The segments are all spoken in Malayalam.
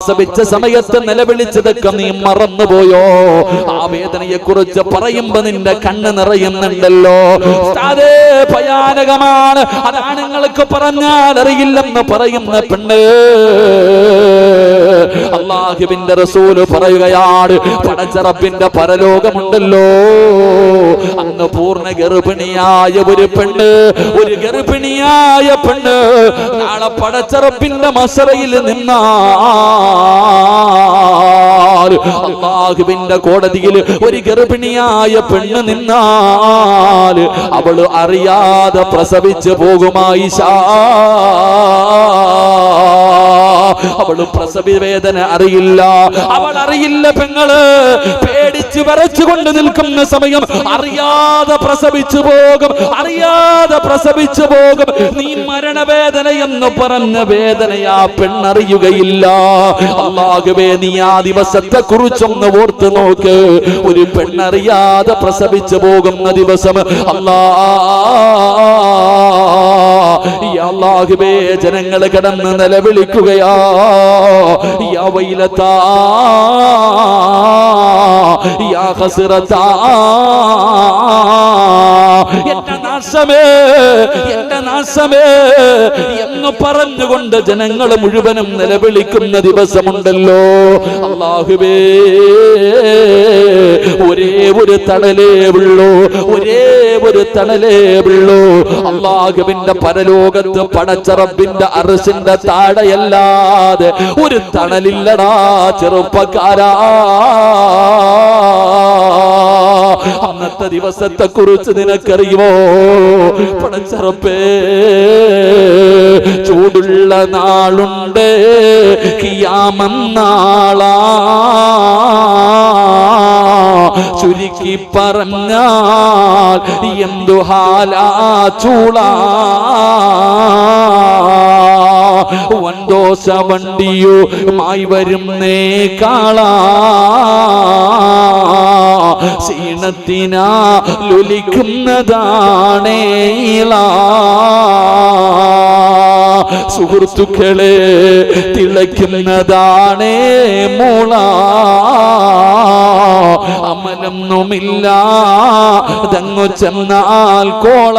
പ്രസവിച്ച സമയത്ത് നിലവിളിച്ചതൊക്കെ നീ മറന്നുപോയോ? ആ വേദനയെ കുറിച്ച് പറയുമ്പോ നിന്റെ കണ്ണ് നിറയുന്നുണ്ടല്ലോ. ഭയാനകമാണ്. അതാണ് നിങ്ങൾക്ക് പറഞ്ഞാൽ അറിയില്ലെന്ന് പറയുന്ന പെണ്ണ്. അള്ളാഹുവിന്റെ റസൂൽ പറയുകയാണ് പടച്ചറപ്പിന്റെ പരലോകമുണ്ടല്ലോ. അന്ന് പൂർണ ഗർഭിണിയായ ഒരു പെണ്ണ് ഒരു ഗർഭിണിയായ പെണ്ണ് നാളെ പടച്ചറപ്പിന്റെ മസറയിൽ നിന്നാ. അള്ളാഹുവിന്റെ കോടതിയിൽ ഒരു ഗർഭിണിയായ പെണ്ണ് നിന്നാൽ അവൾ അറിയാതെ പ്രസവിച്ചു പോകുമായി അവൾ പ്രസവി വേദന അറിയില്ല. അവൾ അറിയില്ല പെങ്ങൾ പേടിച്ച് വരച്ചുകൊണ്ട് നിൽക്കുന്ന സമയം അറിയാതെ പ്രസവിച്ചു പോകും അറിയാതെ പ്രസവിച്ചു പോകും. നീ മരണവേദന എന്ന് പറഞ്ഞ വേദനയാ പെണ്ണറിയുകയില്ല. അള്ളാഹുവേ നീ ആ ദിവസത്തെ കുറിച്ചൊന്ന് ഓർത്ത് നോക്ക്. ഒരു പെണ്ണറിയാതെ പ്രസവിച്ചു പോകുന്ന ദിവസം അല്ലാ ഈ അള്ളാഹുവേ ജനങ്ങൾ കിടന്ന് നിലവിളിക്കുകയാ. യാ വൈലത്താ യാ ഹസ്രത്താ എന്റെ നാശമേ എന്റെ നാശമേ എന്ന് പറഞ്ഞുകൊണ്ട് ജനങ്ങൾ മുഴുവനും നിലവിളിക്കുന്ന ദിവസമുണ്ടല്ലോ. അള്ളാഹുവേ ഒരേ ഒരു തണലേ ഉള്ളൂ. ഒരേ ഒരു തണലേ ഉള്ളൂ. അള്ളാഹുവിന്റെ പരലോകത്ത് പടച്ചറബിന്റെ അറസിന്റെ താഴെയല്ലാതെ ഒരു തണലില്ലടാ ചെറുപ്പക്കാരാ. അന്നത്തെ ദിവസത്തെ കുറിച്ച് നിനക്കറിയുമോ? പടച്ചറപ്പേ ചൂടുള്ള നാളുണ്ട്. കിയാമന്നാളാ ചുരുക്കി പറഞ്ഞാൽ എന്തു ഹാലാ ചൂള? വന്തോസ വണ്ടിയോ മായി വരുന്നേ കാള. ക്ഷീണത്തിനാ ലുലിക്കുന്നതാണേ സുഹൃത്തുക്കളെ തിളയ്ക്കുന്നതാണേ മൂള. അമലൊന്നുമില്ല തങ്ങു ചെന്നാൽ കോള.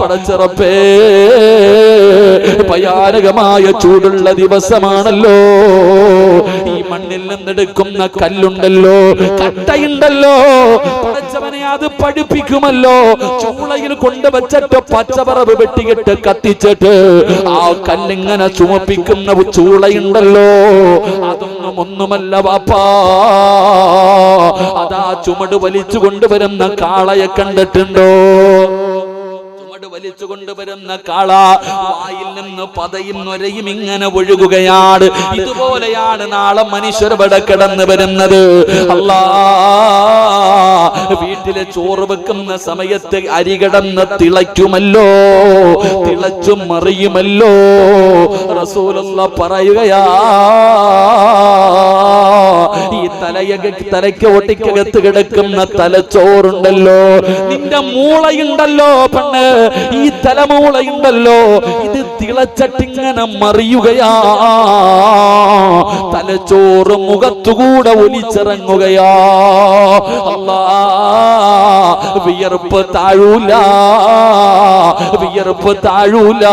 പടച്ചിറപ്പേ ഭയാനകമായ ചൂടുള്ള ദിവസമാണല്ലോ. ഈ മണ്ണിൽ നിന്നെടുക്കുന്ന കല്ലുണ്ടല്ലോ കട്ടയുണ്ടല്ലോ. പടച്ചവനെ അത് പഠിപ്പിക്കുമല്ലോ. ചൂളയിൽ കൊണ്ടുവച്ചിട്ട് പച്ചപ്പറവ് വെട്ടിയിട്ട് കത്തിച്ചിട്ട് ആ കല്ലിങ്ങനെ ചുമപ്പിക്കുന്ന ചൂളയുണ്ടല്ലോ. അതൊന്നും ഒന്നുമല്ല വാപ്പാ. അതാ ചുമട് വലിച്ചു കൊണ്ടുവരുന്ന കാളയെ കണ്ടിട്ടുണ്ടോ? വലിച്ചു കൊണ്ടുവരുന്ന കാള വായിൽ നിന്ന് പതയും നൊരയും ഇങ്ങനെ ഒഴുകുകയാണ്. ഇതുപോലെയാണ് നാളെ മനുഷ്യർ ഇവിടെ കിടന്നു വരുന്നത്. അല്ലാ വീട്ടിലെ ചോറ് വെക്കുന്ന സമയത്ത് അരി കിടന്ന് തിളയ്ക്കുമല്ലോ തിളച്ചും മറിയുമല്ലോ. റസൂലുള്ള പറയുകയാ തലയ തലയ്ക്ക് ഒട്ടിക്കകത്ത് കിടക്കുന്ന തലച്ചോറുണ്ടല്ലോ. നിന്റെ മൂളയുണ്ടല്ലോ പെണ്ണ്. ഈ തലമൂളയുണ്ടല്ലോ. ഇത് തിളച്ചട്ടിങ്ങനെ മറിയുകയാ. തലച്ചോറ് മുഖത്തുകൂടെ ഒലിച്ചിറങ്ങുകയാ. അല്ലാ. വിയർപ്പ് താഴൂല. വിയർപ്പ് താഴൂല.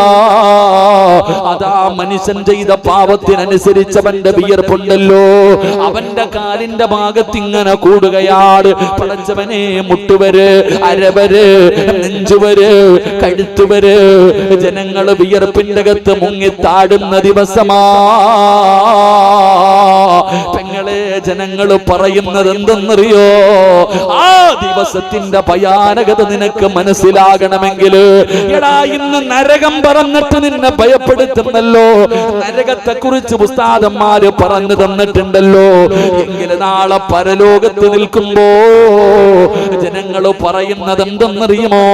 അതാ മനുഷ്യൻ ചെയ്ത പാപത്തിനനുസരിച്ചവന്റെ വിയർപ്പുണ്ടല്ലോ. അവന്റെ കാലിന്റെ ഭാഗത്ത് ഇങ്ങനെ കൂടുകയാണ് പടച്ചവനെ മുട്ടുവര് അരവര് നെഞ്ചുവര് കഴുത്തുവര്. ജനങ്ങൾ വിയർപ്പിന്റെ അകത്ത് മുങ്ങിത്താടുന്ന ദിവസമാ. ജനങ്ങൾ പറയുന്നത് എന്തെന്നറിയോ? ആ ദിവസത്തിന്റെ ഭയാനകത നിനക്ക് മനസ്സിലാകണമെങ്കിൽ എടാ ഇന്ന് നരകം പറഞ്ഞിട്ട് നിന്നെ ഭയപ്പെടുത്തുന്നല്ലോ. നരകത്തെ കുറിച്ച് പുസ്താദന്മാര് പറഞ്ഞു തന്നിട്ടുണ്ടല്ലോ. എങ്കിൽ നാളെ പരലോകത്ത് നിൽക്കുമ്പോ ജനങ്ങൾ പറയുന്നത് എന്തെന്നറിയുമോ?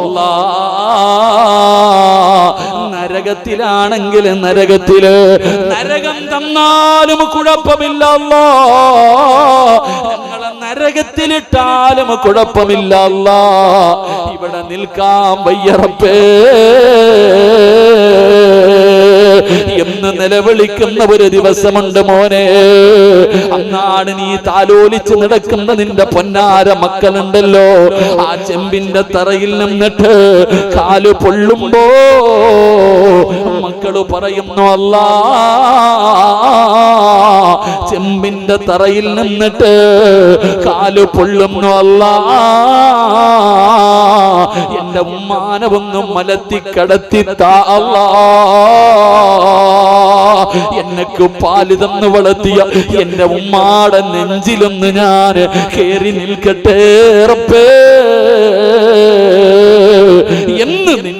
അല്ലാ. നരകത്തിലാണെങ്കിൽ നരകത്തിൽ. നരകം തന്നാലും കുഴപ്പമില്ല നരകത്തിലിട്ടാലും കുഴപ്പമില്ല ഇവിടെ നിൽക്കാൻ വയ്യറപ്പേ. എന്ന് നിലവിളിക്കുന്ന ഒരു ദിവസമുണ്ട് മോനെ. അന്നാണ് നീ താലോലിച്ച് നടക്കുന്ന നിന്റെ പൊന്നാര മക്കളുണ്ടല്ലോ. ആ ചെമ്പിന്റെ തറയിൽ നിന്നിട്ട് കാൽ പൊള്ളുമ്പോ മക്കൾ പറയുന്നു അല്ലാ. ചെമ്പിന്റെ തറയിൽ നിന്നിട്ട് കാൽ പൊള്ളുന്നു അല്ല. എന്റെ ഉമ്മാനവൊന്നും മലത്തി കടത്തി താ അല്ലാ. എനക്ക് പാൽ തന്ന് വളർത്തിയ എന്റെ ഉമ്മാടെ നെഞ്ചിലൊന്ന് ഞാൻ കേറി നിൽക്കട്ടെ റബ്ബേ.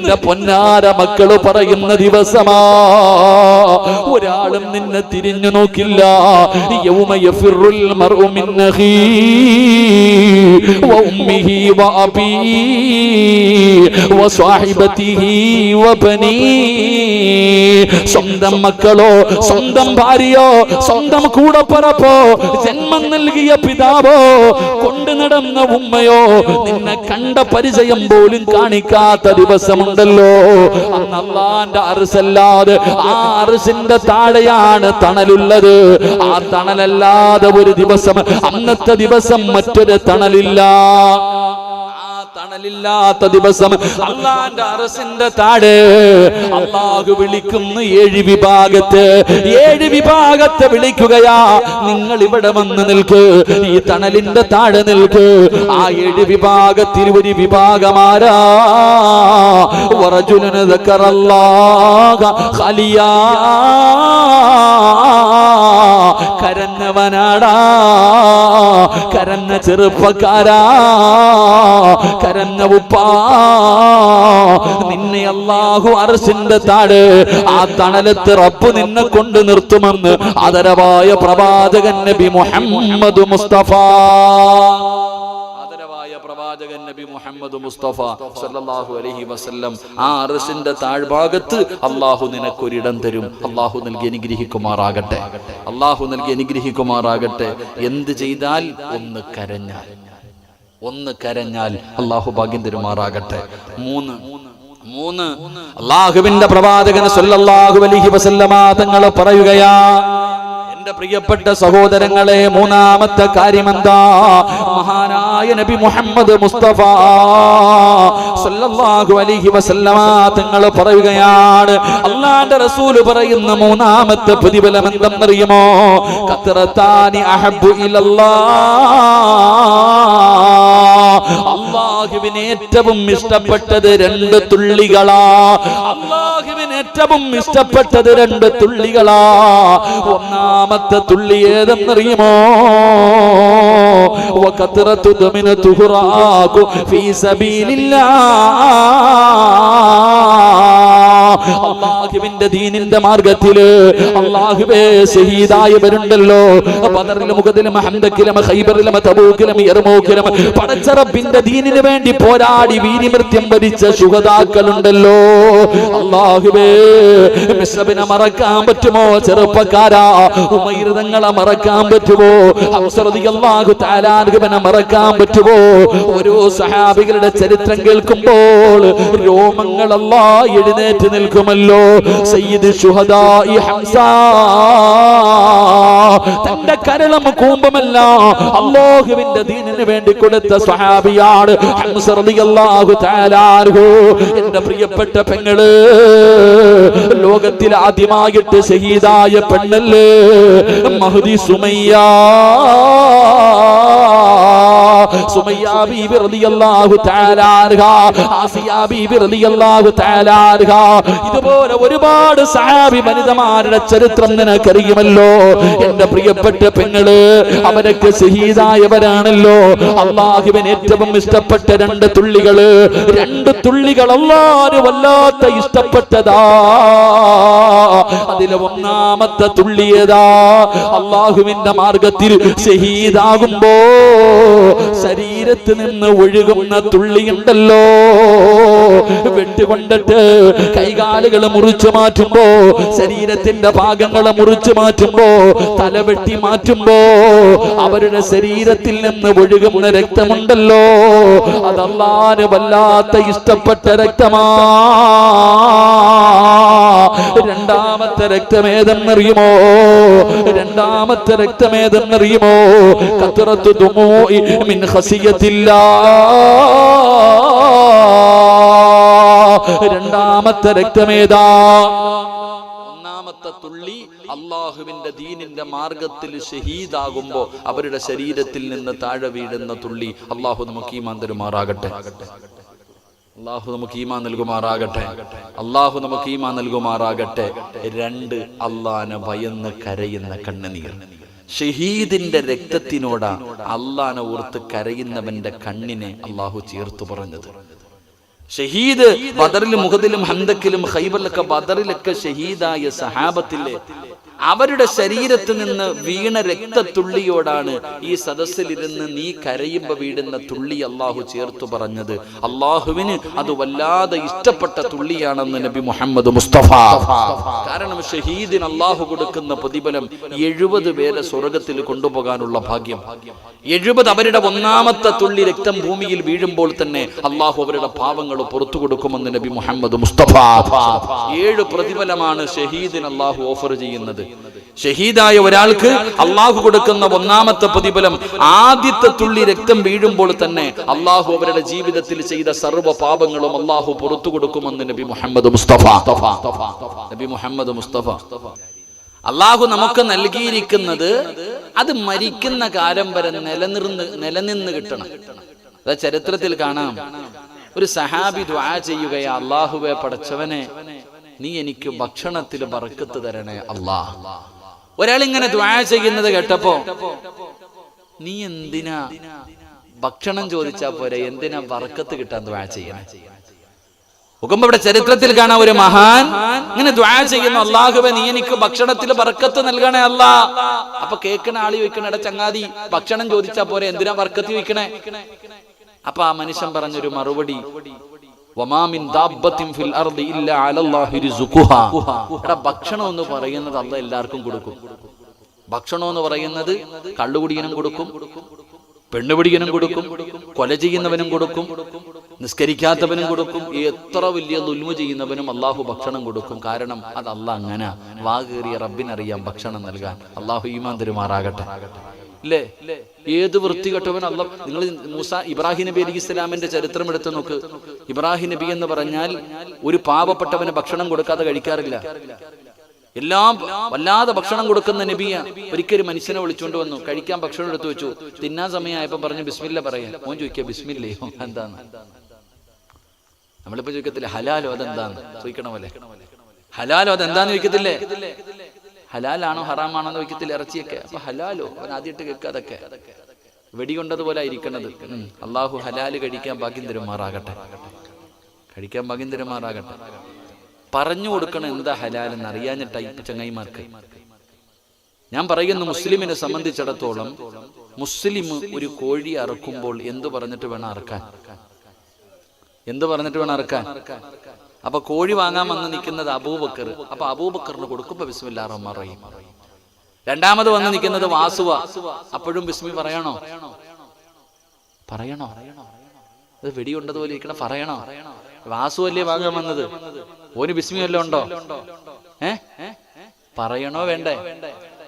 നിന്റെ പൊന്നാര മക്കൾ പറയുന്ന ദിവസമാ. ഒരാളും നിന്നെ തിരിഞ്ഞു നോക്കില്ല. സ്വന്തം മക്കളോ സ്വന്തം ഭാര്യയോ സ്വന്തം കൂടപ്പറപ്പോ ജന്മം നൽകിയ പിതാവോ കൊണ്ടു നടന്ന ഉമ്മയോ നിന്നെ കണ്ട പരിചയം പോലും കാണിക്കാത്ത ദിവസമുണ്ടല്ലോ അന്ന് അന്നല്ലാന്റെ അറുസല്ലാതെ ആ അറുസിന്റെ താഴെയാണ് തണലുള്ളത്. ആ തണലല്ലാതെ ഒരു ദിവസം അന്നത്തെ ദിവസം മറ്റൊരു തണലില്ല. തണലില്ലാത്ത ദിവസം അള്ളാന്റെ അറസിന്റെ താട് അള്ളാഹു വിളിക്കുന്ന ഏഴ് വിഭാഗത്ത് ഏഴ് വിഭാഗത്തെ വിളിക്കുകയാ. നിങ്ങൾ ഇവിടെ വന്ന് നിൽക്ക് ഈ തണലിന്റെ താഴെ നിൽക്ക്. ആ ഏഴ് വിഭാഗത്തിൽ ഒരു വിഭാഗമാരാ. ഖലിയാ. കരഞ്ഞവനാടാ. കരഞ്ഞ ചെറുപ്പക്കാരാ. കരഞ്ഞ ഉപ്പാ. നിന്നെ അള്ളാഹു അർശിന്റെ താട് ആ തണലത്ത് റബ്ബ് നിന്നെ കൊണ്ട് നിർത്തുമെന്ന് ആദരവായ പ്രവാചകൻ നബി മുഹമ്മദ് മുസ്തഫ. പ്രവാചകൻ നബി മുഹമ്മദ് മുസ്തഫ സല്ലല്ലാഹു അലൈഹി വസല്ലം ആ അർശിന്റെ താഴ്ഭാഗത്ത് അള്ളാഹു നിനക്കൊരിടം തരും. അള്ളാഹു നൽകി അനുഗ്രഹിക്കുമാറാകട്ടെ. അള്ളാഹു നൽകി അനുഗ്രഹിക്കുമാറാകട്ടെ. എന്ത് ചെയ്താൽ ഒന്ന് കരഞ്ഞാൽ. ഒന്ന് കരഞ്ഞാൽ അള്ളാഹു ഭാഗ്യം തരുമാറാകട്ടെ. മൂന്ന്. മൂന്ന്. അള്ളാഹുവിന്റെ പ്രവാചകൻ സല്ലല്ലാഹു അലൈഹി വസല്ലമ തങ്ങളെ പറയുകയാ എന്റെ പ്രിയപ്പെട്ട സഹോദരങ്ങളെ മൂന്നാമത്തെ കാര്യമെന്താ? മഹാനായ നബി മുഹമ്മദ് മുസ്തഫ സല്ലല്ലാഹു അലൈഹി വസല്ലമ തങ്ങൾ പറയുകയാണ് അള്ളാന്റെ റസൂൽ പറയുന്ന മൂന്നാമത്തെ പ്രതിഫലം എന്തെന്നറിയുമോ കത്തറത്താനി അഹബ്ബു ഇലല്ലാഹ്. അള്ളാഹുവിന് ഏറ്റവും ഇഷ്ടപ്പെട്ടത് രണ്ട് തുള്ളികളാ അള്ളാഹുവിന് ഏറ്റവും ഇഷ്ടപ്പെട്ടത് രണ്ട് തുള്ളികളാ ഒന്നാമത്തെ തുള്ളി ഏതെന്നറിയുമോ وكثرة دمن تهراك في سبيل الله അള്ളാഹുവിന്റെ ദീനിന്റെ മാർഗത്തിൽ അള്ളാഹുവേ ഷഹീദായവരുണ്ടല്ലോ ബദറിലും മുഖത്തിലും ഹംദക്കിലും ഖൈബറിലും തബൂക്കിലും യർമൂക്കിലും പടച്ചറബിന്റെ ദീനിന് വേണ്ടി പോരാടി വീരിമൃത്യം വരിച്ച സുഹതാക്കളുണ്ടല്ലോ അള്ളാഹുവേ മിശ്രബിനെ മറക്കാൻ പറ്റുമോ ചെറുപ്പക്കാരാ? ഉമൈർതങ്ങളെ മറക്കാൻ പറ്റുമോ? അള്ളാഹു താലാനുഗമനെ മറക്കാൻ പറ്റുമോ? ഓരോ സഹാബികളുടെ ചരിത്രം കേൾക്കുമ്പോൾ രോമങ്ങളല്ലാ എഴുന്നേറ്റ് നിൽക്കുമല്ലോ. സയ്യിദ് ഹംസ. തന്റെ കരളം കൂമ്പമല്ല. അള്ളാഹുവിന്റെ ദീനിന് വേണ്ടി കൊടുത്ത സ്വഹാബിയാണ് എന്റെ പ്രിയപ്പെട്ട പെങ്ങൾ ലോകത്തിൽ ആദ്യമായിട്ട് ഷഹീദായ പെണ്ണല്ലേ? മഹദി സുമയ്യ. ഇതുപോലെ ഒരുപാട് സഹാബി വനിതമാരുടെ ചരിത്രം നിനക്കറിയുമല്ലോ. എന്റെ പ്രിയപ്പെട്ട പെങ്ങൾ അവരൊക്കെ ഷഹീദായവരാണല്ലോ അള്ളാഹുവിന് ഏറ്റവും ഇഷ്ടപ്പെട്ട രണ്ട് തുള്ളികൾ. രണ്ട് തുള്ളികൾ അള്ളാഹ് വല്ലാത്ത ഇഷ്ടപ്പെട്ടതാ. അതിലെ ഒന്നാമത്തെ തുള്ളിയതാ അള്ളാഹുവിന്റെ മാർഗത്തിൽ ഷഹീദാകുമ്പോ ശരീരത്തിൽ നിന്ന് ഒഴുകുന്ന തുള്ളിയുണ്ടല്ലോ വെട്ടുകൊണ്ടിട്ട് കൈകാലുകൾ മുറിച്ചു മാറ്റുമ്പോ ശരീരത്തിന്റെ ഭാഗങ്ങളെ മുറിച്ചു മാറ്റുമ്പോ തല വെട്ടി മാറ്റുമ്പോ അവരുടെ ശരീരത്തിൽ നിന്ന് ഒഴുകുന്ന രക്തമുണ്ടല്ലോ. അതല്ലാതെ വല്ലാത്ത ഇഷ്ടപ്പെട്ട രക്തമാ. രണ്ടാമത്തെ രക്തമേതെന്നറിയുമോ? രണ്ടാമത്തെ രക്തമേതെന്നറിയുമോ? കത്തറത്ത് തുമോ മിൻ രണ്ടാമത്തെ രക്തമേതാ? ഒന്നാമത്തെ തുള്ളി അള്ളാഹുവിന്റെ ദീനിന്റെ മാർഗത്തിൽ ഷഹീദാകുമ്പോ അവരുടെ ശരീരത്തിൽ നിന്ന് താഴെ വീഴുന്ന തുള്ളി അള്ളാഹു നമുക്ക് ഈ മാന്തരുമാറാകട്ടെ അള്ളാഹു നമുക്ക് ഈമാ നൽകുമാറാകട്ടെ. അള്ളാഹു നമുക്ക് ഈമാ നൽകുമാറാകട്ടെ. രണ്ട് അള്ളാനെ ഭയന്ന് കരയുന്ന കണ്ണുനീർ. ഷഹീദിന്റെ രക്തത്തിനോടാ അള്ളാനെ ഓർത്ത് കരയുന്നവന്റെ കണ്ണിനെ അള്ളാഹു ചേർത്തു പറഞ്ഞത്. ഷഹീദ് ബദറിലും മുഖത്തിലും ഹന്തക്കിലും ഹൈബറിലൊക്കെ ബദറിലൊക്കെ ഷഹീദായ സഹാബത്തിലെ അവരുടെ ശരീരത്തിൽ നിന്ന് വീണ രക്തത്തുള്ളിയോടാണ് ഈ സദസ്സിലിരുന്ന് നീ കരയുമ്പോ വീടുന്ന തുള്ളി അള്ളാഹു ചേർത്തു പറഞ്ഞത്. അള്ളാഹുവിന് അത് വല്ലാതെ ഇഷ്ടപ്പെട്ട തുള്ളിയാണെന്ന് നബി മുഹമ്മദ് മുസ്തഫ. കാരണം ഷഹീദിന് അള്ളാഹു കൊടുക്കുന്ന പ്രതിഫലം എഴുപത് പേരെ സ്വർഗത്തിൽ കൊണ്ടുപോകാനുള്ള ഭാഗ്യം. എഴുപത് അവരുടെ ഒന്നാമത്തെ തുള്ളി രക്തം ഭൂമിയിൽ വീഴുമ്പോൾ തന്നെ അള്ളാഹു അവരുടെ പാവങ്ങൾ പുറത്തു കൊടുക്കുമെന്ന് നബി മുഹമ്മദ് മുസ്തഫ. ഏഴ് പ്രതിഫലമാണ് ഷഹീദിന് അള്ളാഹു ഓഫർ ചെയ്യുന്നത്. ഷഹീദായ ഒരാൾക്ക് അള്ളാഹു കൊടുക്കുന്ന ഒന്നാമത്തെ പ്രതിഫലം ആദ്യത്തെ തുള്ളി രക്തം വീഴുമ്പോൾ തന്നെ അള്ളാഹു അവരുടെ ജീവിതത്തിൽ ചെയ്ത സർവ പാപങ്ങളും അള്ളാഹു പുറത്തു കൊടുക്കുമെന്ന് നബി മുഹമ്മദ് മുസ്തഫ. നബി മുഹമ്മദ് മുസ്തഫ. അള്ളാഹു നമുക്ക് നൽകിയിരിക്കുന്നത് അത് മരിക്കുന്ന കാലം വരെ നിലനിർന്ന് നിലനിന്ന് കിട്ടണം. അത് ചരിത്രത്തിൽ കാണാം. ഒരു സഹാബി ദ്വാ ചെയ്യുകയാ അള്ളാഹുവെ പടച്ചവനെ നീ എനിക്ക് ഭക്ഷണത്തിൽ ബർക്കത്ത് തരണേ അള്ളാ ഒരാൾ ഇങ്ങനെ ദ്വാ ചെയ്യുന്നത് കേട്ടപ്പോ നീ എന്തിനാ ഭക്ഷണം ചോദിച്ചാ പോരെ? എന്തിനാ ബർക്കത്ത് കിട്ടാൻ ദ്വാ ചെയ്യണേ? നോക്കുമ്പോ ഇവിടെ ചരിത്രത്തിൽ കാണാൻ ഒരു മഹാൻ ഇങ്ങനെ ദ്വാ ചെയ്യുന്നു. അള്ളാഹുബെ നീ എനിക്ക് ഭക്ഷണത്തിൽ ബർക്കത്ത് നൽകണേ അല്ല. അപ്പൊ കേൾക്കണ ആളി ചോദിക്കണ എടാ ചങ്ങാതി ഭക്ഷണം ചോദിച്ചാ പോരെ? എന്തിനാ ബർക്കത്ത് ചോദിക്കണേ? അപ്പൊ ആ മനുഷ്യൻ പറഞ്ഞൊരു മറുപടി. ഭക്ഷണം എന്ന് പറയുന്നത് അല്ല എല്ലാവർക്കും കൊടുക്കും. ഭക്ഷണം എന്ന് പറയുന്നത് കള്ളുകുടിയനും കൊടുക്കും പെണ്ണുപിടിയനും കൊടുക്കും കൊല ചെയ്യുന്നവനും കൊടുക്കും നിസ്കരിക്കാത്തവനും കൊടുക്കും എത്ര വലിയ നുൽമു ചെയ്യുന്നവനും അള്ളാഹു ഭക്ഷണം കൊടുക്കും. കാരണം അത് അല്ല അങ്ങനെ. വാകേറിയ റബ്ബിനറിയാം ഭക്ഷണം നൽകാൻ. അള്ളാഹു ഈമാൻ തരുമാറാകട്ടെ. ഇല്ലേ ഏത് വൃത്തികെട്ടവൻ അല്ല നിങ്ങൾ മൂസ ഇബ്രാഹിം നബി അലി ഇസ്ലാമിന്റെ ചരിത്രം എടുത്ത് നോക്ക്. ഇബ്രാഹിം നബി എന്ന് പറഞ്ഞാൽ ഒരു പാവപ്പെട്ടവന് ഭക്ഷണം കൊടുക്കാതെ കഴിക്കാറില്ല. എല്ലാം വല്ലാതെ ഭക്ഷണം കൊടുക്കുന്ന നബിയ. ഒരിക്കലും മനുഷ്യനെ വിളിച്ചുകൊണ്ട് വന്നു. കഴിക്കാൻ ഭക്ഷണം എടുത്തു വെച്ചു. തിന്നാൻ സമയമായപ്പോ പറഞ്ഞു ബിസ്മില്ല പറയാൻ. മോൻ ചോദിക്കുക ബിസ്മില്ലയോ എന്താണ് നമ്മളിപ്പോ ചോദിക്കത്തില്ലേ ഹലാലോ അതെന്താന്ന്? ചോദിക്കണ പോലെ. ഹലാലോ അതെന്താന്ന്? ചോദിക്കത്തില്ലേ? ഹലാലാണോ ഹറാമാണോ എന്ന് ചോദിക്കത്തില്ല ഇറച്ചിയൊക്കെ. അപ്പൊ ഹലാലോ? അവൻ ആദ്യമായിട്ട് കേൾക്കുക അതൊക്കെ. വെടികൊണ്ടതുപോലെ ഇരിക്കണത്. അള്ളാഹു ഹലാൽ കഴിക്കാൻ ഭാഗ്യം തരുമാറാകട്ടെ കഴിക്കാൻ ഭാഗ്യം തരുമാറാകട്ടെ പറഞ്ഞു കൊടുക്കണം എന്താ ഹലാൽ എന്ന് അറിയാഞ്ഞിട്ടാ ഇപ്പൊ ചങ്ങായിമാർക്ക്. ഞാൻ പറയുന്നു മുസ്ലിമിനെ സംബന്ധിച്ചിടത്തോളം മുസ്ലിം ഒരു കോഴി അറുക്കുമ്പോൾ എന്തു പറഞ്ഞിട്ട് വേണം അറക്കാൻ? എന്ത് പറഞ്ഞിട്ട് വേണം അറക്കാൻ? അപ്പൊ കോഴി വാങ്ങാൻ വന്ന് നിൽക്കുന്നത് അബൂബക്കർ. അപ്പൊ അബൂബക്കറിന് കൊടുക്കുമ്പോ ബിസ്മില്ലാ റഹ്മാൻ റഹീം. രണ്ടാമത് വന്ന് നിൽക്കുന്നത് വാസുവ. അപ്പോഴും ബിസ്മി പറയണോ? പറയണോ? അത് വെടിയുണ്ടതുപോലെ ഇരിക്കണം. പറയണോ? വാസു അല്ലേ വാങ്ങാൻ വന്നത്? ഒരു ബിസ്മി വല്ലതും ഉണ്ടോ? ഏ? പറയണോ വേണ്ടേ?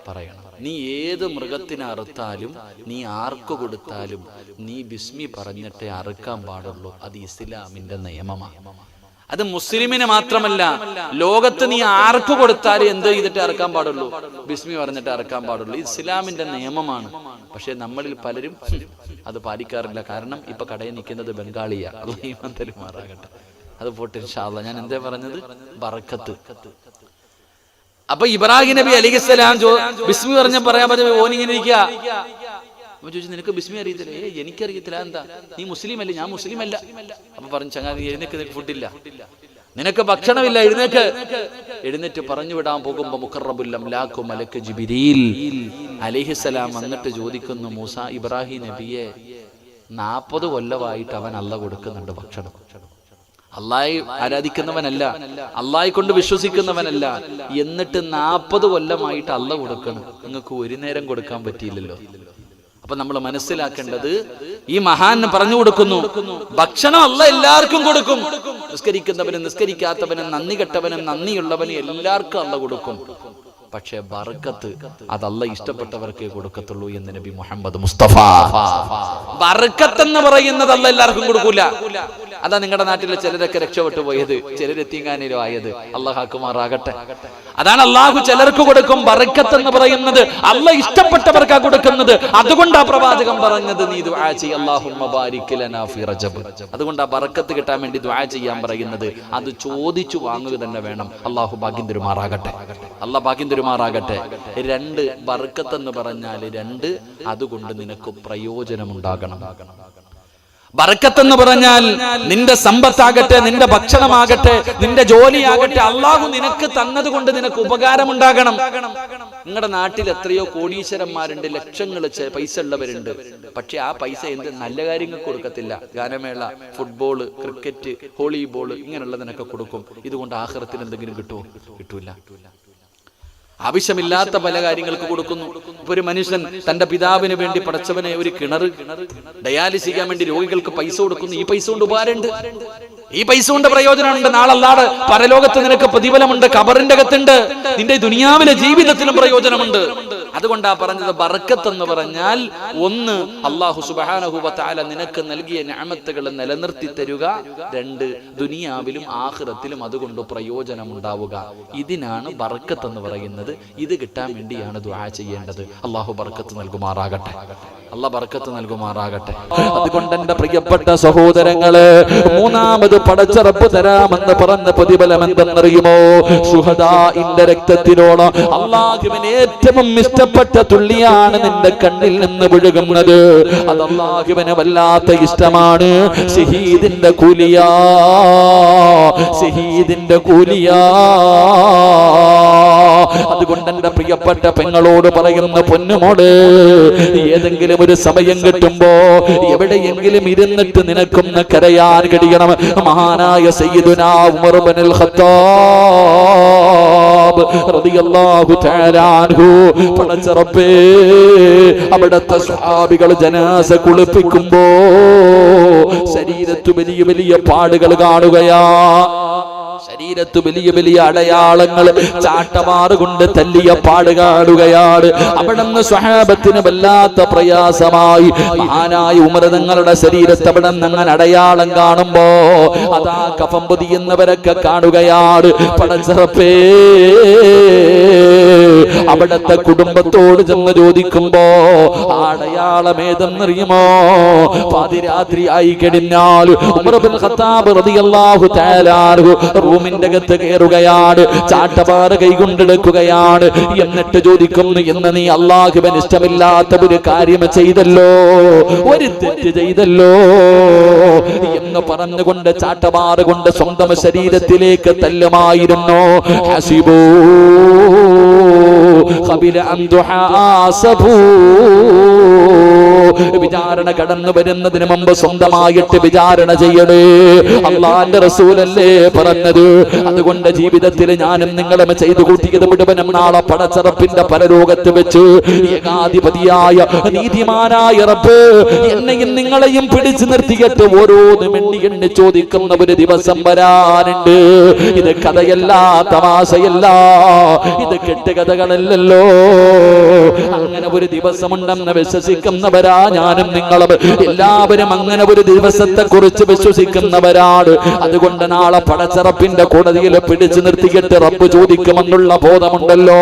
പറയണം. നീ ഏത് മൃഗത്തിനെ അറുത്താലും നീ ആർക്ക് കൊടുത്താലും നീ ബിസ്മി പറഞ്ഞിട്ടേ അറുക്കാൻ പാടുള്ളൂ. അത് ഇസ്ലാമിന്റെ നിയമമാണ് അത് മുസ്ലിമിന് മാത്രമല്ല ലോകത്ത് നീ ആർക്ക് കൊടുത്താലും എന്ത് ചെയ്തിട്ട് ഇറക്കാൻ പാടുള്ളൂ? ബിസ്മി പറഞ്ഞിട്ട് ഇറക്കാൻ പാടുള്ളൂ. ഇസ്ലാമിന്റെ നിയമമാണ്. പക്ഷെ നമ്മളിൽ പലരും അത് പാലിക്കാറില്ല. കാരണം ഇപ്പൊ കടയിൽ നിൽക്കുന്നത് ബംഗാളിയാ. മാറാകട്ടെ. അത് പോട്ടെ ഞാൻ എന്തേ പറഞ്ഞത്? ബറക്കത്ത്. അപ്പൊ ഇബ്രാഹിം നബി അലിഖിസ്സലാം ബിസ്മി പറഞ്ഞ പറയാൻ പറ്റും ഓനിങ്ങനെ ഇരിക്കുക അപ്പൊ ചോദിച്ചു നിനക്ക് ബിസ്മി അറിയത്തില്ല? ഏ എനിക്കറിയത്തില്ല. എന്താ? നീ മുസ്ലിം അല്ലേ ഞാൻ മുസ്ലിം അല്ല അപ്പൊ പറഞ്ഞു ചങ്ങാതി എഴുന്നേക്ക് നിനക്ക് ഫുഡില്ല. നിനക്ക് ഭക്ഷണമില്ല എഴുന്നേക്ക്. എഴുന്നേറ്റ് പറഞ്ഞു വിടാൻ പോകുമ്പോ മുഖറബുല്ലം ലാഖു മലക്ക് ജിബിരിൽ അലിഹിസലാം വന്നിട്ട് ചോദിക്കുന്നു മൂസ ഇബ്രാഹിം നബിയെ നാൽപ്പത് കൊല്ലമായിട്ട് അവൻ അല്ല കൊടുക്കുന്നുണ്ട് ഭക്ഷണം. അള്ളായി ആരാധിക്കുന്നവനല്ല അള്ളായി കൊണ്ട് വിശ്വസിക്കുന്നവനല്ല എന്നിട്ട് നാൽപ്പത് കൊല്ലമായിട്ട് അല്ല കൊടുക്കണം. നിങ്ങൾക്ക് ഒരു നേരം കൊടുക്കാൻ പറ്റിയില്ലല്ലോ. അപ്പൊ നമ്മൾ മനസ്സിലാക്കേണ്ടത് ഈ മഹാൻ പറഞ്ഞു കൊടുക്കുന്നു. ഭക്ഷണം അല്ല എല്ലാവർക്കും കൊടുക്കും. നിസ്കരിക്കുന്നവനും നിസ്കരിക്കാത്തവനും നന്ദി കെട്ടവനും നന്ദിയുള്ളവനും എല്ലാവർക്കും അല്ല കൊടുക്കും. പക്ഷെ ബർക്കത്ത് അതല്ല ഇഷ്ടപ്പെട്ടവർക്കേ കൊടുക്കത്തുള്ളൂ എന്ന് നബി മുഹമ്മദ് മുസ്തഫ. ബർക്കത്ത് എന്ന് പറയുന്നത് എല്ലാവർക്കും കൊടുക്കൂല. അതാ നിങ്ങളുടെ നാട്ടിലെ ചിലരൊക്കെ രക്ഷപ്പെട്ടു പോയത് ചിലരെത്തിങ്ങാനിലോ ആയത് അള്ളാഹാക്കുമാറാകട്ടെ അതാണ് അള്ളാഹു ചിലർക്ക് കൊടുക്കും ബർക്കത്ത് എന്ന് പറയുന്നത്. അല്ല ഇഷ്ടപ്പെട്ടവർക്കാ കൊടുക്കുന്നത്. അതുകൊണ്ടാ പ്രവാചകം പറഞ്ഞത് നീ ദുആ റജബ്. അതുകൊണ്ടാ ബർക്കത്ത് കിട്ടാൻ വേണ്ടി ദുആ ചെയ്യാൻ പറയുന്നത്. അത് ചോദിച്ചു വാങ്ങുക തന്നെ വേണം. അള്ളാഹു ഭാഗ്യം തിരുമാറാകട്ടെ. അള്ളാഹ് ഭാഗ്യം തിരുമാറാകട്ടെ. രണ്ട് ബർക്കത്ത് എന്ന് പറഞ്ഞാൽ രണ്ട് അതുകൊണ്ട് നിനക്ക് പ്രയോജനമുണ്ടാകണം. ബർക്കത്ത് എന്ന് പറഞ്ഞാൽ നിന്റെ സമ്പത്താകട്ടെ നിന്റെ ഭക്ഷണമാകട്ടെ നിന്റെ ജോലിയാകട്ടെ അള്ളാഹു നിനക്ക് തന്നത് കൊണ്ട് നിനക്ക് ഉപകാരമുണ്ടാകണം. നിങ്ങളുടെ നാട്ടിൽ എത്രയോ കോടീശ്വരന്മാരുണ്ട് ലക്ഷങ്ങൾ പൈസ ഉള്ളവരുണ്ട്. പക്ഷെ ആ പൈസ എന്ത് നല്ല കാര്യങ്ങൾക്ക് കൊടുക്കത്തില്ല. ഗാനമേള ഫുട്ബോൾ ക്രിക്കറ്റ് വോളിബോൾ ഇങ്ങനെയുള്ളതിനൊക്കെ കൊടുക്കും. ഇതുകൊണ്ട് ആഹ്റത്തിന് എന്തെങ്കിലും കിട്ടുമോ കിട്ടൂല. ആവശ്യമില്ലാത്ത പല കാര്യങ്ങൾക്ക് കൊടുക്കുന്നു. ഇപ്പൊ ഒരു മനുഷ്യൻ തന്റെ പിതാവിന് വേണ്ടി പടച്ചവനെ ഒരു കിണർ ഡയാലിസ് ചെയ്യാൻ വേണ്ടി രോഗികൾക്ക് പൈസ കൊടുക്കുന്നു. ഈ പൈസ കൊണ്ട് ഉപകാരമുണ്ട്. ഈ പൈസ കൊണ്ട് പ്രയോജനമുണ്ട്. നാളല്ലാട് പരലോകത്ത് നിനക്ക് പ്രതിഫലമുണ്ട് കബറിന്റെ അകത്തുണ്ട്. നിന്റെ ദുനിയാവിലെ ജീവിതത്തിലും പ്രയോജനമുണ്ട്. അതുകൊണ്ടാ പറഞ്ഞത് ബർക്കത്ത് എന്ന് പറഞ്ഞാൽ ഒന്ന് അള്ളാഹു സുബാനഹുബത്താല നിനക്ക് നൽകിയ ഞാമത്തുകൾ നിലനിർത്തി തരുക. രണ്ട് ദുനിയാവിലും ആഹ്റത്തിലും അതുകൊണ്ട് പ്രയോജനം ഉണ്ടാവുക ഇതിനാണ് ബർക്കത്ത് എന്ന് പറയുന്നത്. ഇത് കിട്ടാൻ വേണ്ടിയാണ് ദുആ ചെയ്യേണ്ടത്. അള്ളാഹു ബർക്കത്ത് നൽകുമാറാകട്ടെ. അല്ല ബർക്കത്ത് നൽകുമാറാകട്ടെ. അതുകൊണ്ട് എന്റെ പ്രിയപ്പെട്ട സഹോദരങ്ങൾ മൂന്നാമത് പടച്ചറപ്പ് തരാമെന്ന് പറഞ്ഞ പ്രതിഫലം എന്തെന്നറിയുമോ സുഹദാഇന്റെ രക്തത്തിനോളം അള്ളാഹുവിന് ഏറ്റവും ഇഷ്ടപ്പെട്ട തുള്ളിയാണ് നിന്റെ കണ്ണിൽ നിന്ന് വിഴുകുന്നത്. അത് അള്ളാഹുവിന് വല്ലാത്ത ഇഷ്ടമാണ്. ഷഹീദിന്റെ കൂലിയാ. ഷഹീദിന്റെ കൂലിയാ. അതുകൊണ്ട് എന്റെ പ്രിയപ്പെട്ട പെങ്ങളോട് പറയുന്ന പൊന്നുമോട് ഏതെങ്കിലും ഒരു സമയം കിട്ടുമ്പോ എവിടെയെങ്കിലും ഇരുന്നിട്ട് നിനക്കൊന്ന് കരയാൻ കഴിയണം. മഹാനായ സയ്യിദുനാ ഉമർ ഇബ്നുൽ ഖത്താബ് റളിയല്ലാഹു തആല അൻഹു പടച്ച റബ്ബേ അവിടുത്തെ സ്വഹാബികൾ ജനാസ കുളിപ്പിക്കുമ്പോ ശരീരത്തു വലിയ വലിയ പാടുകൾ കാണുകയാ. ശരീരത്ത് വലിയ വലിയ അടയാളങ്ങൾ ചാട്ടമാറ് കൊണ്ട് തല്ലിയ പാടുകാടുകയാണ് അവിടുന്ന് സ്വഹാബത്തിന് വല്ലാത്ത പ്രയാസമായി. മഹാനായ ഉമരതങ്ങളുടെ ശരീരത്ത് അവിടെ നിന്ന് അങ്ങനെ അടയാളം കാണുമ്പോ അതാ കഫം പൊതിയുന്നവരൊക്കെ കാണുകയാണ്. പടച്ചിറപ്പേ. അവിടത്തെ കുടുംബത്തോട് ചെന്ന് ചോദിക്കുമ്പോ അടയാളം ഏതെന്നറിയുമോ പാതിരാത്രി ആയി കഴിഞ്ഞാൽ ഖത്താബ് റളിയല്ലാഹു റൂമിന്റെ അകത്ത് കയറുകയാണ് ചാട്ടപാറ കൈകൊണ്ടെടുക്കുകയാണ്. എന്നിട്ട് ചോദിക്കുന്നു എന്ന് നീ അള്ളാഹുബൻ ഇഷ്ടമില്ലാത്ത ഒരു കാര്യം ചെയ്തല്ലോ? ഒരു തെറ്റ് ചെയ്തല്ലോ? എന്ന് പറഞ്ഞുകൊണ്ട് ചാട്ടപാറ കൊണ്ട് സ്വന്തം ശരീരത്തിലേക്ക് തല്ലുമായിരുന്നു? ഹസിബൂ. قبل أن دعاء صبور വിചാരണ കടന്നു വരുന്നതിന് മുമ്പ് സ്വന്തമായിട്ട് വിചാരണ ചെയ്യണേ. അള്ളാന്റെ റസൂലല്ലേ പറഞ്ഞത്? അതുകൊണ്ട് ജീവിതത്തിൽ ഞാനും നിങ്ങളും ചെയ്തു കൂട്ടിയത് മുഴുവനും നാളെ പടച്ചറപ്പിന്റെ പരലോകത്ത് വെച്ച് ഏകാധിപതിയായ നീതിമാനായ റബ്ബ് എന്നെയും നിങ്ങളെയും പിടിച്ചു നിർത്തിയിട്ട് ഓരോന്നും എണ്ണി എണ്ണി ചോദിക്കുന്ന ഒരു ദിവസം വരാനുണ്ട്. ഇത് കഥയല്ല തമാശയല്ല. ഇത് കെട്ടുകഥകളല്ലല്ലോ. അങ്ങനെ ഒരു ദിവസമുണ്ടെന്ന് വിശ്വസിക്കുന്നവരാ ഞാനും നിങ്ങളും. എല്ലാവരും അങ്ങനെ ഒരു ദിവസത്തെ കുറിച്ച് വിശ്വസിക്കുന്നവരാണ്. അതുകൊണ്ട് നാളെ പടച്ചറപ്പിന്റെ കോടതിയിൽ പിടിച്ചു നിർത്തിയിട്ട് റബ്ബ് ചോദിക്കുമെന്നുള്ള ബോധമുണ്ടല്ലോ.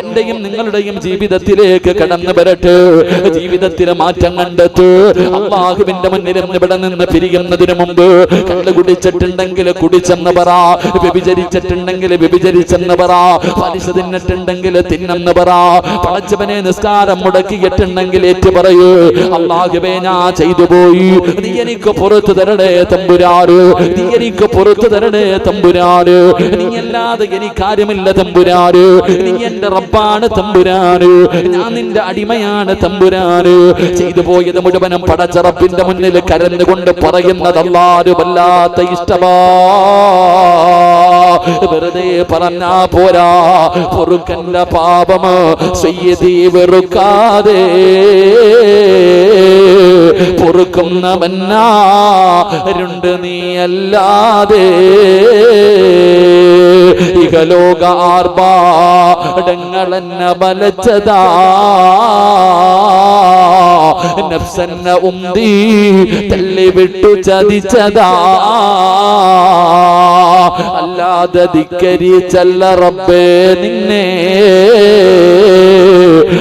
എന്റെയും നിങ്ങളുടെയും ജീവിതത്തിലേക്ക് കടന്നു വരട്ടെ. ജീവിതത്തിലെ മാറ്റം കണ്ടെത്ത്. അള്ളാഹുവിന്റെ മുന്നിൽ ഇവിടെ നിന്ന് പിരിയുന്നതിന് മുമ്പ് കള്ളു കുടിച്ചിട്ടുണ്ടെങ്കിൽ കുടിച്ചെന്ന് പറ. വ്യഭിചരിച്ചിട്ടുണ്ടെങ്കിൽ വ്യഭിചരിച്ചെന്ന് പറ. പലിശ തിന്നിട്ടുണ്ടെങ്കിൽ തിന്നെന്ന് പറ. പടച്ചവനെ നിസ്കാരം മുടക്കിയിട്ടുണ്ടെങ്കിൽ ഏറ്റു പറയൂ അള്ളാഹുബേ ഞാൻ ചെയ്തു പോയി. നീ എനിക്ക് പുറത്തു തരണേ തമ്പുരാറ് നീ എനിക്ക് പുറത്തു തരണേ തമ്പുരാറ് നീ അല്ലാതെ എനിക്ക് കാര്യമില്ല തമ്പുരാറ് നീ എന്റെ റബ്ബാണ് തമ്പുരാറ് ഞാൻ നിന്റെ അടിമയാണ് തമ്പുരാറ് ചെയ്തു പോയത് മുഴുവനും പടച്ചറപ്പിന്റെ മുന്നിൽ കരഞ്ഞുകൊണ്ട് പറയുന്നതല്ലാരും വല്ലാത്ത ഇഷ്ടമാ. വെറുതെ പറഞ്ഞാ പോരാ പൊറുക്കന്റെ പാപമ് സയ്യദി വെറുക്കാതെ പൊറുക്കുന്നവനാരുണ്ട് നീ അല്ലാതെ ഇഹലോക ആർഭാടങ്ങളെന്നെ ബലച്ചതാ നഫ്സന്ന ഉന്തി തള്ളിവിട്ടു ചതിച്ചതാ. അല്ലാതെ ധിക്കരിച്ചല്ല റബ്ബേ നിന്നെ.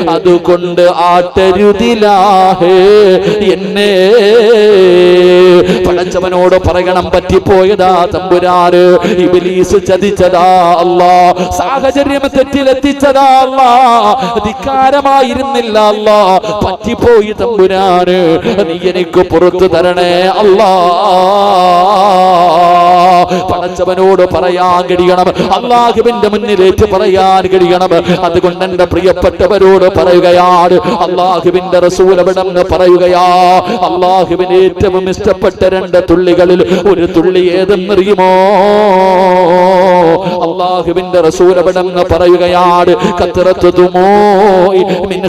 അതുകൊണ്ട് ആട്ടരുതിലാഹേ എന്നെ. പടച്ചവനോട് പറയണം പറ്റിപ്പോയതാ തമ്പുരാറ് ഇബിലീസ് ചതിച്ചതാ അല്ലാ സാഹചര്യം തെറ്റിലെത്തിച്ചതാ അല്ലാ ധിക്കാരമായിരുന്നില്ല അല്ലാ പറ്റിപ്പോയി തമ്പുരാറ് നീ എനിക്ക് പുറത്തു തരണേ അല്ലാ പടച്ചവനോട് പറയാൻ കഴിയണം. അള്ളാഹുവിന്റെ മുന്നിലേക്ക് പറയാൻ കഴിയണം. അതുകൊണ്ട് എന്റെ പ്രിയപ്പെട്ടവരോട് പറയുകയാണ്. അള്ളാഹുവിന്റെ റസൂലവിടെന്ന് പറയുകയാ അള്ളാഹുവിന് ഏറ്റവും ഇഷ്ടപ്പെട്ട രണ്ട് തുള്ളികളിൽ ഒരു തുള്ളി ഏതെന്നറിയുമോ അള്ളാഹുവിന്റെ റസൂലവിടെന്ന് പറയുകയാണ് കത്തിറത്തുമോ മിൻ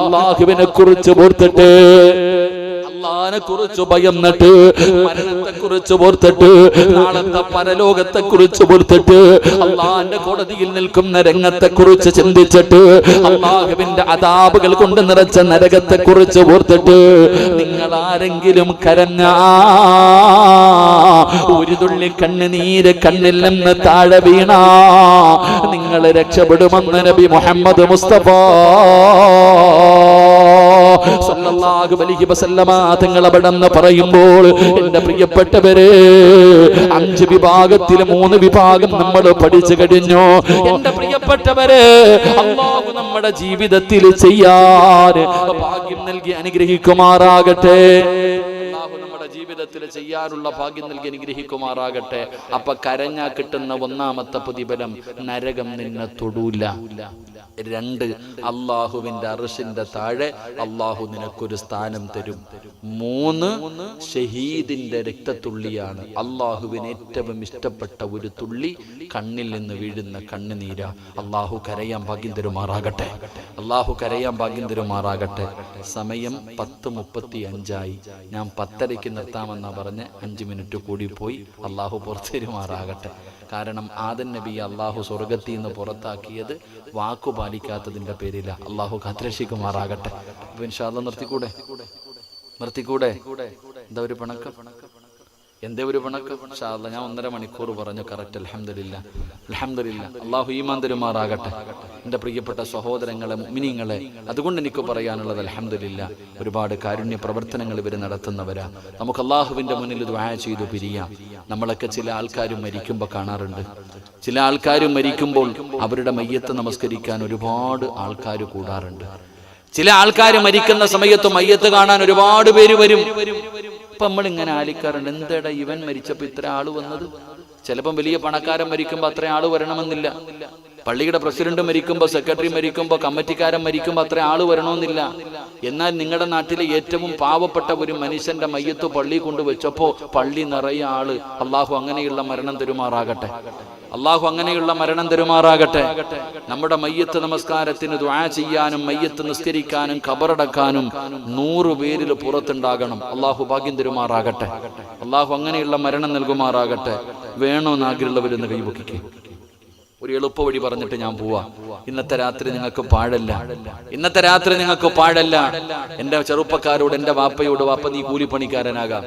അള്ളാഹുവിനെ കുറിച്ച് ഓർത്തിട്ട് അള്ളാനെ കുറിച്ച് ഭയന്നിട്ട് മരണത്തെ കുറിച്ച് ഓർത്തിട്ട് നാളത്തെ പരലോകത്തെ കുറിച്ച് ഓർത്തിട്ട് അള്ളാന്റെ കോടതിയിൽ നിൽക്കുന്ന രംഗത്തെ കുറിച്ച് ചിന്തിച്ചിട്ട് അള്ളാഹുവിന്റെ അതാപുകൾ കൊണ്ട് നിറച്ച നരകത്തെ കുറിച്ച് ഓർത്തിട്ട് നിങ്ങൾ ആരെങ്കിലും കരഞ്ഞ ഒരു തുള്ളി കണ്ണുനീര് കണ്ണിൽ നിന്ന് താഴെ വീണ നിങ്ങൾ രക്ഷപ്പെടുമെന്ന് നബി മുഹമ്മദ് മുസ്തഫ സല്ലല്ലാഹു അലൈഹി വസല്ലമ തങ്ങൾ അവിടെന്ന് പറയുമ്പോൾ എന്റെ പ്രിയപ്പെട്ടവരെ അഞ്ച് വിഭാഗത്തിൽ മൂന്ന് വിഭാഗം നമ്മൾ പഠിച്ചു കഴിഞ്ഞു. എന്റെ പ്രിയപ്പെട്ടവരെ അള്ളാഹു നമ്മുടെ ജീവിതത്തിൽ ചെയ്യാൻ ഭാഗ്യം നൽകി അനുഗ്രഹിക്കുമാറാകട്ടെ. ജീവിതത്തിൽ ചെയ്യാനുള്ള ഭാഗ്യം നൽകി അനുഗ്രഹിക്കുമാറാകട്ടെ. അപ്പൊ കരഞ്ഞാ കിട്ടുന്ന ഒന്നാമത്തെ പ്രതിഫലം നരകം നിന്നെ തൊടൂല. രണ്ട് അള്ളാഹുവിന്റെ അറിഷിന്റെ താഴെ അള്ളാഹു നിനക്കൊരു സ്ഥാനം തരും. മൂന്ന് ഷഹീദിന്റെ രക്തത്തുള്ളിയാണ്. അള്ളാഹുവിന് ഏറ്റവും ഇഷ്ടപ്പെട്ട ഒരു തുള്ളി കണ്ണിൽ നിന്ന് വീഴുന്ന കണ്ണുനീര. അള്ളാഹു കരയാൻ ഭാഗ്യം തരുമാറാകട്ടെ. അള്ളാഹു കരയാൻ ഭാഗ്യം തരുമാറാകട്ടെ. സമയം പത്ത് മുപ്പത്തി അഞ്ചായി ഞാൻ പത്തരയ്ക്ക് നിർത്താമെന്നാ പറഞ്ഞ് അഞ്ച് മിനിറ്റ് കൂടി പോയി അള്ളാഹു പുറത്തേരുമാറാകട്ടെ കാരണം ആദൻ നബി അള്ളാഹു സ്വർഗത്തിൽ നിന്ന് പുറത്താക്കിയത് വാക്കു പാലിക്കാത്തതിന്റെ പേരില. അള്ളാഹു കാത്രക്ഷിക്കുമാറാകട്ടെ നിർത്തിക്കൂടെ? നിർത്തിക്കൂടെ? എന്താ ഒരു പിണക്കം? എന്തേ ഒരു പിണക്കം? ഇൻഷാല്ല ഞാൻ ഒന്നര മണിക്കൂർ പറഞ്ഞു കറക്റ്റ് അലഹമില്ല അലഹമില്ല അള്ളാഹു ഈമാൻ തരുമാറാകട്ടെ എന്റെ പ്രിയപ്പെട്ട സഹോദരങ്ങളെ മിനിങ്ങളെ അതുകൊണ്ട് എനിക്ക് പറയാനുള്ളത് അലഹമില്ല ഒരുപാട് കാരുണ്യ പ്രവർത്തനങ്ങൾ ഇവർ നടത്തുന്നവരാ. നമുക്ക് അള്ളാഹുവിന്റെ മുന്നിൽ ദ്വായ ചെയ്തു പിരിയാം. നമ്മളൊക്കെ ചില ആൾക്കാർ മരിക്കുമ്പോൾ കാണാറുണ്ട്. ചില ആൾക്കാർ മരിക്കുമ്പോൾ അവരുടെ മയ്യത്ത് നമസ്കരിക്കാൻ ഒരുപാട് ആൾക്കാർ കൂടാറുണ്ട്. ചില ആൾക്കാർ മരിക്കുന്ന സമയത്ത് മയ്യത്ത് കാണാൻ ഒരുപാട് പേര് വരും. ഇപ്പൊ നമ്മൾ ഇങ്ങനെ ആലിക്കാറുണ്ട്. എന്തേടാ ഇവൻ മരിച്ചപ്പോൾ ഇത്ര ആൾ വന്നത്? ചിലപ്പം വലിയ പണക്കാരൻ മരിക്കുമ്പോ അത്ര ആൾ വരണമെന്നില്ല. പള്ളിയുടെ പ്രസിഡന്റ് മരിക്കുമ്പോൾ സെക്രട്ടറി മരിക്കുമ്പോൾ കമ്മിറ്റിക്കാരൻ മരിക്കുമ്പോ അത്ര ആൾ വരണമെന്നില്ല. എന്നാൽ നിങ്ങളുടെ നാട്ടിലെ ഏറ്റവും പാവപ്പെട്ട ഒരു മനുഷ്യന്റെ മയ്യത്ത് പള്ളി കൊണ്ടുവച്ചപ്പോ പള്ളി നിറയെ ആൾ. അള്ളാഹു അങ്ങനെയുള്ള മരണം തരുമാറാകട്ടെ. അള്ളാഹു അങ്ങനെയുള്ള മരണം തരുമാറാകട്ടെ. നമ്മുടെ മയ്യത്ത് നമസ്കാരത്തിന് ദ്വാ ചെയ്യാനും മയ്യത്ത് നിസ്കരിക്കാനും കബറടക്കാനും നൂറു പേരിൽ പുറത്തുണ്ടാകണം. അള്ളാഹു ഭാഗ്യം തരുമാറാകട്ടെ. അള്ളാഹു അങ്ങനെയുള്ള മരണം നൽകുമാറാകട്ടെ. വേണോ നാഗിലുള്ളവരെന്ന് കൈവക്കിക്കേ ഒരു എളുപ്പ വഴി പറഞ്ഞിട്ട് ഞാൻ പോവാ. ഇന്നത്തെ രാത്രി നിങ്ങൾക്ക് പാടല്ല. ഇന്നത്തെ രാത്രി നിങ്ങൾക്ക് പാടല്ല. എന്റെ ചെറുപ്പക്കാരോട് എന്റെ വാപ്പയോട് വാപ്പ നീ കൂലിപ്പണിക്കാരനാകാം.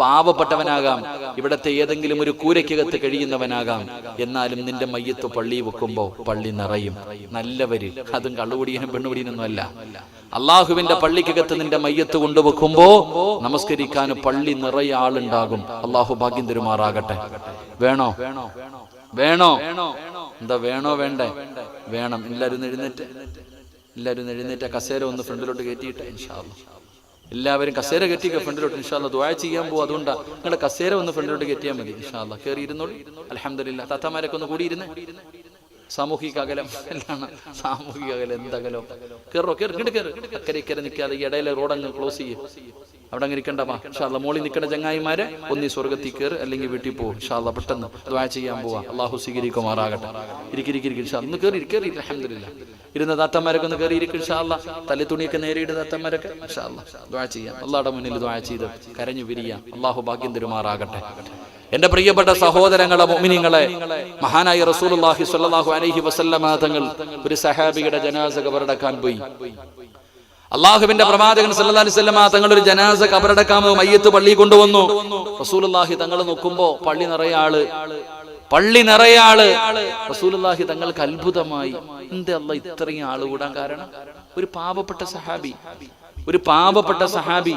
പാവപ്പെട്ടവനാകാം. ഇവിടത്തെ ഏതെങ്കിലും ഒരു കൂരയ്ക്കകത്ത് കഴിയുന്നവനാകാം. എന്നാലും നിന്റെ മയ്യത്ത് പള്ളി വെക്കുമ്പോ പള്ളി നിറയും. നല്ലവര്. അതും കള്ളുകുടിയനും പെണ്ണുകുടിയനൊന്നും അല്ല. അള്ളാഹുവിന്റെ പള്ളിക്കകത്ത് നിന്റെ മയ്യത്ത് കൊണ്ടുവെക്കുമ്പോ നമസ്കരിക്കാൻ പള്ളി നിറയെ ആളുണ്ടാകും. അള്ളാഹു ഭാഗ്യം തരുമാറാകട്ടെ. വേണോ വേണോ? എന്താ വേണോ വേണ്ടേ? വേണം. എല്ലാവരും എഴുന്നേറ്റ്. എല്ലാവരും എഴുന്നേറ്റ് കസേര ഒന്ന് ഫ്രണ്ടിലോട്ട് കയറ്റിയിട്ട് എല്ലാവരും കസേര കയറ്റിക്കുക ഫ്രണ്ടിലോട്ട്. ഇൻഷാല്ല ദ്വായ ചെയ്യാൻ പോകും അതുകൊണ്ടാ നിങ്ങളുടെ കസേര ഒന്ന് ഫ്രണ്ടിലോട്ട് കയറ്റിയാൽ മതി. ഇൻഷാല്ല കയറി ഇരുന്നോളൂ അലഹമില്ല താത്താമാരൊക്കെ ഒന്ന് കൂടി ഇരുന്ന് സാമൂഹിക അകലം എല്ലാം സാമൂഹിക അകലം എന്തകലം? കയറോ കയറി ഇങ്ങോട്ട് കയറി അക്കരെ ഇക്കരെ നിൽക്കാതെ ഇടയിലെ റോഡ് അങ്ങ് ക്ലോസ് ചെയ്യും. അവിടെ അങ്ങ് ഇരിക്കണ്ട വാ. ഷാല്ല മോളിൽ നിൽക്കുന്ന ചങ്ങായിമാരെ ഒന്നീ സ്വർഗത്തിൽ കയറി അല്ലെങ്കിൽ വീട്ടിൽ പോകും ഷാല്ല പെട്ടെന്ന് ദ്വാ ചെയ്യാൻ പോവാ. അള്ളാഹു സ്വീകരിക്കുമാറാകട്ടെ. ഇരിക്കിരിക്കും ഷാ ഒന്ന് കയറി കയറി അലഹമില്ല ഇരുന്ന താത്തമാരൊക്കെ ഒന്ന് കയറി ഇരിക്കും ഷാല്ല തല്ലി തുണിയൊക്കെ നേരിടുന്ന താത്തമാരൊക്കെ ഷാല്ല ദ്വാ ചെയ്യാം. അള്ളാടെ മുന്നിൽ ദ്വാ ചെയ്ത് കരഞ്ഞു പിരിയാം അള്ളാഹു ഭാഗ്യം തരുമാറാകട്ടെ. എന്റെ പ്രിയപ്പെട്ട സഹോദരങ്ങളെ മോമിനിങ്ങളെ മഹാനായ റസൂലുള്ളാഹി സ്വല്ലല്ലാഹു അലൈഹി വസല്ലമ തങ്ങൾ ഒരു സഹാബിയുടെ ജനാസ കബറടക്കാൻ പോയി. അള്ളാഹുവിന്റെ പ്രവാചകൻ സല്ലല്ലാഹു അലൈഹി വസല്ലമ തങ്ങൾ ഒരു ജനാസ കബറടക്കാൻ മയ്യത്ത് പള്ളി കൊണ്ടുവന്നു. റസൂലുള്ളാഹി തങ്ങൾ നോക്കുമ്പോൾ പള്ളി നിറയെ ആൾ. പള്ളി നിറയെ ആൾ. റസൂലുള്ളാഹി തങ്ങൾക്ക് അത്ഭുതമായി. എന്തേ അല്ല ഇത്രയും ആൾ കൂടാൻ കാരണം? ഒരു പാവപ്പെട്ട സഹാബി. ഒരു പാപപ്പെട്ട സഹാബി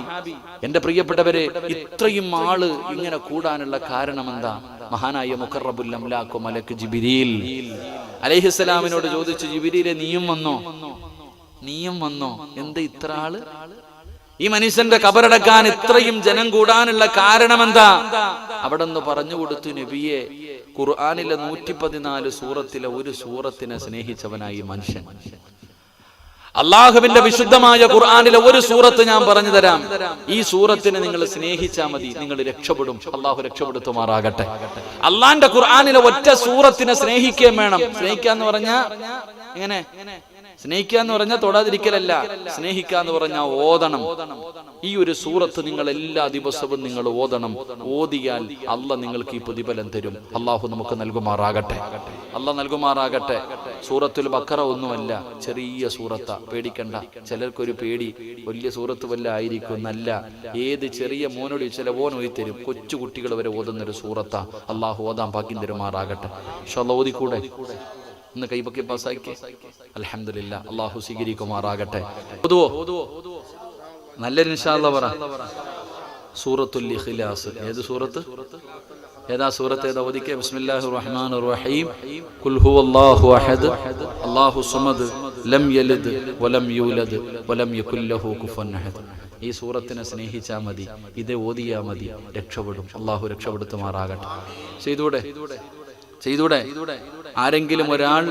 എന്റെ പ്രിയപ്പെട്ടവരെ ഇത്രയും ആൾ ഇങ്ങനെ കൂടാനുള്ള കാരണം എന്താ മഹാനായ മുഖറബുൽ അംലാഖു മലക്ക് ജിബിരിയിൽ അലൈഹിസ്സലാമിനോട് ചോദിച്ചു ജിബിരിയിലെ നീയും വന്നോ? നീയും വന്നോ? എന്താ ഇത്ര ആൾ? ഈ മനുഷ്യന്റെ കബറടക്കാൻ ഇത്രയും ജനം കൂടാനുള്ള കാരണം എന്താ അവിടെ നിന്ന് പറഞ്ഞു കൊടുത്തു നബിയെ ഖുർആാനിലെ നൂറ്റി പതിനാല് സൂറത്തിലെ ഒരു സൂറത്തിനെ സ്നേഹിച്ചവനായി മനുഷ്യൻ. അള്ളാഹുവിന്റെ വിശുദ്ധമായ ഖുർആാനിലെ ഒരു സൂറത്ത് ഞാൻ പറഞ്ഞു തരാം. ഈ സൂറത്തിനെ നിങ്ങൾ സ്നേഹിച്ചാൽ മതി. നിങ്ങൾ രക്ഷപ്പെടും. അള്ളാഹു രക്ഷപ്പെടുത്തുമാറാകട്ടെ. അള്ളാന്റെ ഖുർആാനിലെ ഒറ്റ സൂറത്തിനെ സ്നേഹിക്കുകയും വേണം. സ്നേഹിക്കാന്ന് പറഞ്ഞാ എങ്ങനെ? സ്നേഹിക്കുക എന്ന് പറഞ്ഞാൽ തൊടാതിരിക്കലല്ല. സ്നേഹിക്കുക എന്ന് പറഞ്ഞാൽ ഓതണം. ഈ ഒരു സൂറത്ത് നിങ്ങൾ എല്ലാ ദിവസവും നിങ്ങൾ ഓതണം. ഓതിയാൽ അല്ല നിങ്ങൾക്ക് ഈ പ്രതിഫലം തരും. അള്ളാഹു നമുക്ക് നൽകുമാറാകട്ടെ. അല്ല നൽകുമാറാകട്ടെ. സൂറത്തുൽ ബക്കറ ഒന്നുമല്ല ചെറിയ സൂറത്ത. പേടിക്കണ്ട. ചിലർക്കൊരു പേടി വലിയ സൂറത്ത് വല്ല ആയിരിക്കും നല്ല. ഏത് ചെറിയ മോനോട് ചില ഓയി തരും കൊച്ചു കുട്ടികൾ വരെ ഓതുന്ന ഒരു സൂറത്ത. അള്ളാഹു ഓതാൻ ഭാഗ്യം തരുമാറാകട്ടെ. പക്ഷെ അല്ല ഓതിക്കൂടെ? ഇന്ന് കൈപൊക്കി പാസ്സാക്കി? അലഹമില്ല അള്ളാഹു സ്വീകരിക്കുമാറാകട്ടെ. ഓതുവോ? നല്ലൊരു നിഷാല്ല പറ. സൂറത്തുൽ ഇഖ്ലാസ്. ഏത് സൂറത്ത്? ഏതാ സൂറത്ത് ഏതാ ഓദിക്കെ ബിസ്മില്ലാഹിർ റഹ്മാനിർ റഹീം ഖുൽ ഹുവല്ലാഹു അഹദ്. അല്ലാഹു സമദ് ലം യലിദ് വലം യൂലദ് വലം യകുൽ ലഹു കുഫുവൻ അഹദ്. ഈ സൂറത്തിനെ സ്നേഹിച്ചാൽ മതി. ഇത് ഓതിയാ മതി. രക്ഷപ്പെടും. അള്ളാഹു രക്ഷപ്പെടുത്തുമാറാകട്ടെ. ചെയ്തൂടെ? ചെയ്തൂടെ? ആരെങ്കിലും ഒരാൾ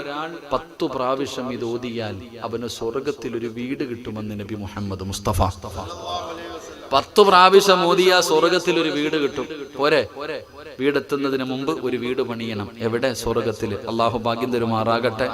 പത്തു പ്രാവശ്യം ഇത് ഓതിയാൽ അവന് സ്വർഗത്തിൽ ഒരു വീട് കിട്ടുമെന്ന് നബി മുഹമ്മദ് മുസ്തഫ. പത്തു പ്രാവശ്യം ഓതിയാ സ്വർഗത്തിൽ ഒരു വീട് കിട്ടും. പോരെ? വീടെത്തുന്നതിന് മുമ്പ് ഒരു വീട് പണിയണം. എവിടെ? സ്വർഗത്തിൽ അള്ളാഹു ഭാഗ്യം തരുമാറാകട്ടെ.